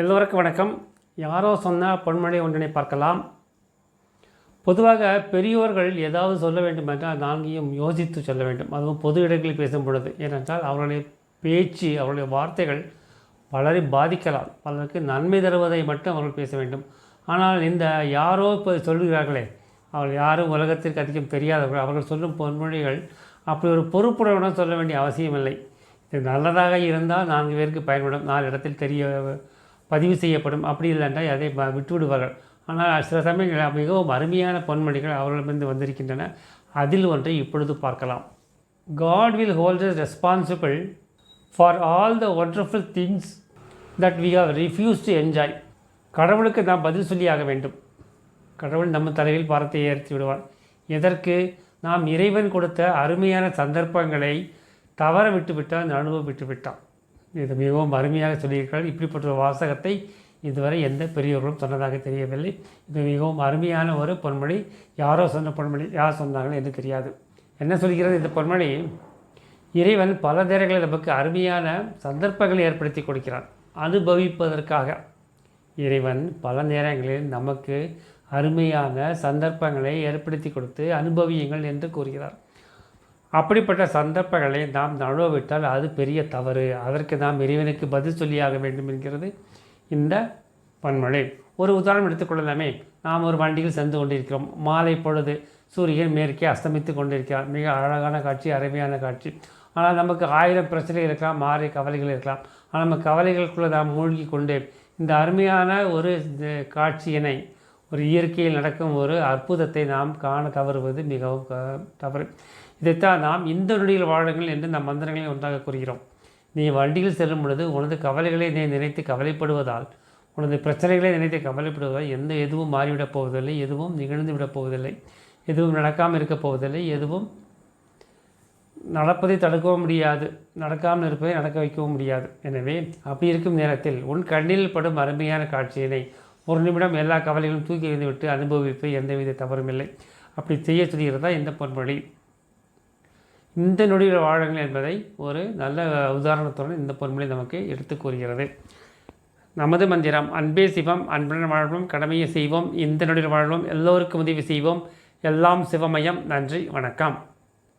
எல்லோருக்கும் வணக்கம். யாரோ சொன்ன பொன்மொழி ஒன்றினை பார்க்கலாம். பொதுவாக பெரியோர்கள் ஏதாவது சொல்ல வேண்டுமென்றால் நாங்கையும் நான்கையும் யோசித்து சொல்ல வேண்டும். அதுவும் பொது இடங்களில் பேசும் பொழுது. ஏனென்றால் அவர்களுடைய பேச்சு அவருடைய வார்த்தைகள் பலரை பாதிக்கலாம் பலருக்கு நன்மை தருவதை மட்டும் அவர்கள் பேச வேண்டும். ஆனால் இந்த யாரோ இப்போ சொல்கிறார்களே அவர்கள் யாரும் உலகத்திற்கு அதிகம் தெரியாதவர்கள் அவர்கள் சொல்லும் பொன்மொழிகள் அப்படி ஒரு பொறுப்புடன் சொல்ல வேண்டிய அவசியமில்லை. இது நல்லதாக இருந்தால் நான்கு பேருக்கு பயன்படும். நாலு இடத்தில் தெரிய பதிவு செய்யப்படும். அப்படி இல்லைன்றால் அதை விட்டு விடுவார்கள் ஆனால் சில சமயங்களில் மிகவும் அருமையான பொன்மொழிகள் அவர்களிடமிருந்து வந்திருக்கின்றன. அதில் ஒன்றை இப்பொழுது பார்க்கலாம். God will hold is responsible for all the wonderful things that we have refuse to enjoy கடவுளுக்கு நாம் பதில் சொல்லியாக வேண்டும். கடவுள் நம்ம தலையில் பாரத்தை ஏற்றி விடுவார். எதற்கு? நாம் இறைவன் கொடுத்த அருமையான சந்தர்ப்பங்களை தவற விட்டு விட்டால் அனுபவம் விட்டுவிட்டான் இது மிகவும் அருமையாக சொல்லியிருக்கிறார். இப்படிப்பட்ட ஒரு வாசகத்தை இதுவரை எந்த பெரியவர்களும் சொன்னதாக தெரியவில்லை. இது மிகவும் அருமையான ஒரு பொன்மொழி. யாரோ சொன்ன பொன்மொழி யார் சொன்னார்கள் என்று தெரியாது. என்ன சொல்கிறது இந்த பொன்மொழி? இறைவன் பல நேரங்களில் நமக்கு அருமையான சந்தர்ப்பங்களை ஏற்படுத்தி கொடுக்கிறான். அனுபவிப்பதற்காக. இறைவன் பல நேரங்களில் நமக்கு அருமையான சந்தர்ப்பங்களை ஏற்படுத்தி கொடுத்து அனுபவியுங்கள் என்று கூறுகிறார். அப்படிப்பட்ட சந்தர்ப்பங்களை நாம் நழுவவிட்டால் அது பெரிய தவறு. அதற்கு நாம் இறைவனுக்கு பதில் சொல்லியாக வேண்டும் என்கிறது இந்த பன்மொழி. ஒரு உதாரணம் எடுத்துக்கொள்ளலாமே நாம் ஒரு வண்டியில் சென்று கொண்டிருக்கிறோம். மாலை பொழுது சூரியன் மேற்கே அஸ்தமித்து கொண்டிருக்கிறார். மிக அழகான காட்சி அருமையான காட்சி. ஆனால் நமக்கு ஆயிரம் பிரச்சனைகள் இருக்கலாம் மாறி கவலைகள் இருக்கலாம். ஆனால் நம்ம கவலைகளுக்குள்ளே நாம் மூழ்கி கொண்டு இந்த அருமையான ஒரு இந்த காட்சியினை ஒரு இயற்கையில் நடக்கும் ஒரு அற்புதத்தை நாம் காண தவறுவது மிகவும் க- தவறு. இதைத்தான் நாம் இந்த நொடியில் வாழுங்கள் என்று நம் மந்திரங்களை ஒன்றாக கூறுகிறோம். நீ வண்டியில் செல்லும் பொழுது உனது கவலைகளை நீ நினைத்து கவலைப்படுவதால் உனது பிரச்சனைகளை நினைத்து கவலைப்படுவதால் எந்த எதுவும் மாறிவிடப் போவதில்லை எதுவும் நிகழ்ந்து விடப் போவதில்லை எதுவும் நடக்காமல் இருக்கப் போவதில்லை எதுவும் நடப்பதை தடுக்கவும் முடியாது நடக்காமல் இருப்பதை நடக்க வைக்கவும் முடியாது. எனவே அப்படி இருக்கும் நேரத்தில் உன் கண்ணில் படும் அருமையான காட்சியினை ஒரு நிமிடம் எல்லா கவலைகளும் தூக்கி எறிந்துவிட்டு அனுபவிப்பு எந்தவித தவறும் இல்லை. அப்படி செய்ய சொல்கிறதா இந்த பொன்மொழி. இந்த நொடியில் வாழுங்கள் என்பதை ஒரு நல்ல உதாரணத்துடன் இந்த பொன்மொழி நமக்கு எடுத்து கூறுகிறது. நமது மந்திரம் அன்பே சிவம் அன்புடன் வாழ்வோம் கடமையை செய்வோம் இந்த நொடியில் வாழ்வோம் எல்லோருக்கும் உதவி செய்வோம் எல்லாம் சிவமயம். நன்றி வணக்கம்.